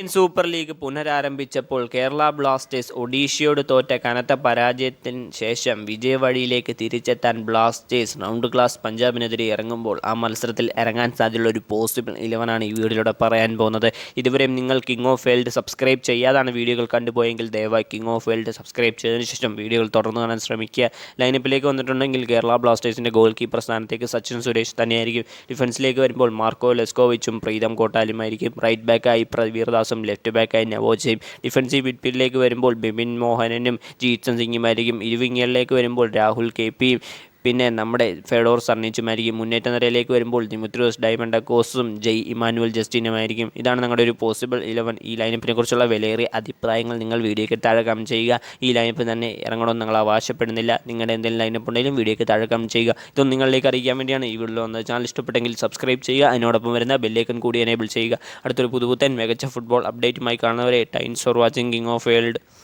Indian super league പുനരാരംഭിച്ചപ്പോൾ Kerala Blasters ഒഡീഷയോട് തോറ്റ കനത്ത പരാജയത്തിന് ശേഷം വിജയവഴിയിലേക്ക് തിരിച്ചെത്താൻ ബ്ലാസ്റ്റേഴ്സ് റൗണ്ട് ക്ലാസ് പഞ്ചാബിനെതിരെ ഇറങ്ങുമ്പോൾ ആ മത്സരത്തിൽ ഇറങ്ങാൻ സാധ്യതയുള്ള ഒരു പോസിബിൾ ഇലവനാണ് ഈ വീഡിയോയിലൂടെ പറയാൻ പോകുന്നത്. ഇതുവരെയും നിങ്ങൾ കിങ് ഓഫ് വേൾഡ് സബ്സ്ക്രൈബ് ചെയ്യാതാണ് വീഡിയോകൾ കണ്ടുപോയെങ്കിൽ ദയവായി കിങ് ഓഫ് വേൾഡ് സബ്സ്ക്രൈബ് ചെയ്തതിനു ശേഷം വീഡിയോകൾ തുടർന്ന് കാണാൻ ശ്രമിക്കുക. ലൈനപ്പിലേക്ക് വന്നിട്ടുണ്ടെങ്കിൽ കേരള ബ്ലാസ്റ്റേഴ്സിന്റെ ഗോൾ കീപ്പർ സ്ഥാനത്തേക്ക് സച്ചിൻ സുരേഷ് തന്നെയായിരിക്കും. ഡിഫൻസിലേക്ക് വരുമ്പോൾ മാർക്കോ ലെസ്കോവിച്ചും പ്രീതം കോട്ടാലുമായിരിക്കും റൈറ്റ് ബാക്കായി പ്രവീർദാസും ലെഫ്റ്റ് ബാക്കായി നവോജയും ഡിഫൻസീവ് മിഡ്ഫീൽഡിലേക്ക് വരുമ്പോൾ ബിമിൻ മോഹനനും ജീത്സൺ സിംഗുമായിരിക്കും. ഇരുവിങ്ങലിലേക്ക് വരുമ്പോൾ രാഹുൽ കെ പിയും. പിന്നെ നമ്മുടെ ഫെഡോർ സർണിച്ചുമായിരിക്കും. മുന്നേറ്റ നിരയിലേക്ക് വരുമ്പോൾ ദിമുത്രോസ് ഡയമണ്ടക്കോസും ജയ് ഇമാനുവൽ ജസ്റ്റിനുമായിരിക്കും. ഇതാണ് നിങ്ങളുടെ ഒരു പോസിബിൾ ഇലവൻ ഈ ലൈനപ്പിനെ കുറിച്ചുള്ള വിലയേറിയ അഭിപ്രായങ്ങൾ. നിങ്ങൾ വീഡിയോയ്ക്ക് താഴെ കമന്റ് ചെയ്യുക. ഈ ലൈനപ്പ് തന്നെ ഇറങ്ങണമെന്ന് നിങ്ങൾ ആവശ്യപ്പെടുന്നില്ല. നിങ്ങളുടെ എന്തെങ്കിലും ലൈനപ്പ് ഉണ്ടെങ്കിലും വീഡിയോയ്ക്ക് താഴെ കമന്റ് ചെയ്യുക. ഇതൊന്നും നിങ്ങളിലേക്ക് അറിയിക്കാൻ വേണ്ടിയാണ് ഈ വീഡിയോ വന്നത്. ചാനൽ ഇഷ്ടപ്പെട്ടെങ്കിൽ സബ്സ്ക്രൈബ് ചെയ്യുക. അതിനോടൊപ്പം വരുന്ന ബെല്ലേക്കൻ കൂടി എനേബിൾ ചെയ്യുക. അടുത്തൊരു പുതുപുത്തൻ മികച്ച ഫുട്ബോൾ അപ്ഡേറ്റുമായി കാണുന്നവരെ times for watching king of world